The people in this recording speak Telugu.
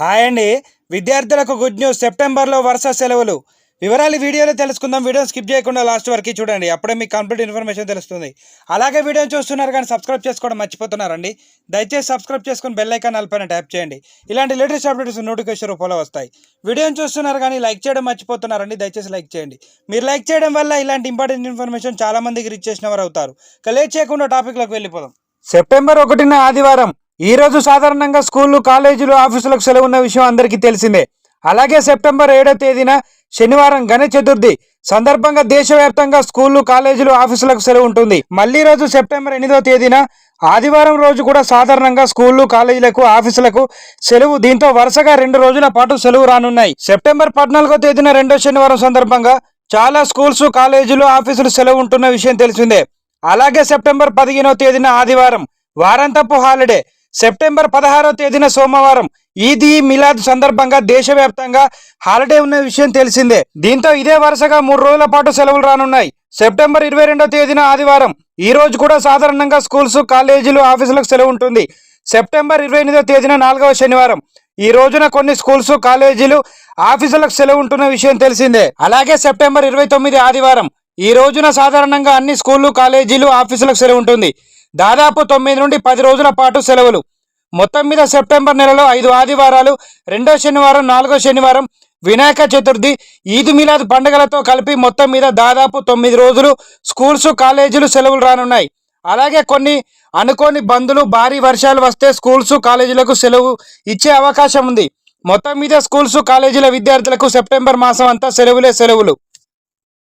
హాయ్ అండి. విద్యార్థులకు గుడ్ న్యూస్. సెప్టెంబర్లో వరుస సెలవులు. వివరాలు వీడియోలో తెలుసుకుందాం. వీడియో స్కిప్ చేయకుండా లాస్ట్ వరకు చూడండి. అప్పుడే మీకు కంప్లీట్ ఇన్ఫర్మేషన్ తెలుస్తుంది. అలాగే వీడియోని చూస్తున్నారు కానీ సబ్స్క్రైబ్ చేసుకోవడం మర్చిపోతున్నారండి. దయచేసి సబ్స్క్రైబ్ చేసుకుని బెల్ ఐకాన్ నలపైన ట్యాప్ చేయండి. ఇలాంటి లేటెస్ట్ అప్డేట్స్ నోటిఫికేషన్ రూపంలో వస్తాయి. వీడియోని చూస్తున్నారు కానీ లైక్ చేయడం మర్చిపోతున్నారండి. దయచేసి లైక్ చేయండి. మీరు లైక్ చేయడం వల్ల ఇలాంటి ఇంపార్టెంట్ ఇన్ఫర్మేషన్ చాలా మందికి రీచ్ చేసిన వారు అవుతారు. కలెక్ట్ లేట్ చేయకుండా టాపిక్లోకి వెళ్ళిపోదాం. సెప్టెంబర్ ఒకటిన ఆదివారం ఈ రోజు సాధారణంగా స్కూళ్ళు కాలేజీలు ఆఫీసులకు సెలవు ఉన్న విషయం అందరికీ తెలిసిందే. అలాగే సెప్టెంబర్ ఏడో తేదీన శనివారం గణేష్ చతుర్థి. సందర్భంగా దేశవ్యాప్తంగా స్కూళ్ళు కాలేజీలు ఆఫీసులకు సెలవు ఉంటుంది. మళ్ళీ రోజు సెప్టెంబర్ ఎనిమిదో తేదీన ఆదివారం రోజు కూడా సాధారణంగా స్కూళ్ళు కాలేజీలకు ఆఫీసులకు సెలవు. దీంతో వరుసగా రెండు రోజుల పాటు సెలవు రానున్నాయి. సెప్టెంబర్ పద్నాలుగో తేదీన రెండో శనివారం సందర్భంగా చాలా స్కూల్స్ కాలేజీలు ఆఫీసులు సెలవు ఉంటున్న విషయం తెలిసిందే. అలాగే సెప్టెంబర్ పదిహేనో తేదీన ఆదివారం వారంతపు హాలిడే. సెప్టెంబర్ పదహారో తేదీన సోమవారం ఈద్ మిలాద్ సందర్భంగా దేశవ్యాప్తంగా హాలిడే ఉన్న విషయం తెలిసిందే. దీంతో ఇదే వరుసగా మూడు రోజుల పాటు సెలవులు రానున్నాయి. సెప్టెంబర్ ఇరవై రెండో తేదీన ఆదివారం ఈ రోజు కూడా సాధారణంగా స్కూల్స్ కాలేజీలు ఆఫీసులకు సెలవు ఉంటుంది. సెప్టెంబర్ ఇరవై ఎనిమిదో తేదీన నాలుగవ శనివారం. ఈ రోజున కొన్ని స్కూల్స్ కాలేజీలు ఆఫీసులకు సెలవు ఉంటున్న విషయం తెలిసిందే. అలాగే సెప్టెంబర్ ఇరవై తొమ్మిది ఆదివారం. ఈ రోజున సాధారణంగా అన్ని స్కూళ్ళు కాలేజీలు ఆఫీసులకు సెలవు ఉంటుంది. దాదాపు తొమ్మిది నుండి పది రోజుల పాటు సెలవులు. మొత్తం మీద సెప్టెంబర్ నెలలో ఐదు ఆదివారాలు రెండో శనివారం నాలుగో శనివారం వినాయక చతుర్థి ఈద్ మిలాద్ పండుగలతో కలిపి మొత్తం మీద దాదాపు తొమ్మిది రోజులు స్కూల్స్ కాలేజీలు సెలవులు రానున్నాయి. అలాగే కొన్ని అనుకోని బంధులు భారీ వర్షాలు వస్తే స్కూల్స్ కాలేజీలకు సెలవు ఇచ్చే అవకాశం ఉంది. మొత్తం మీద స్కూల్స్ కాలేజీల విద్యార్థులకు సెప్టెంబర్ మాసం అంతా సెలవులే సెలవులు.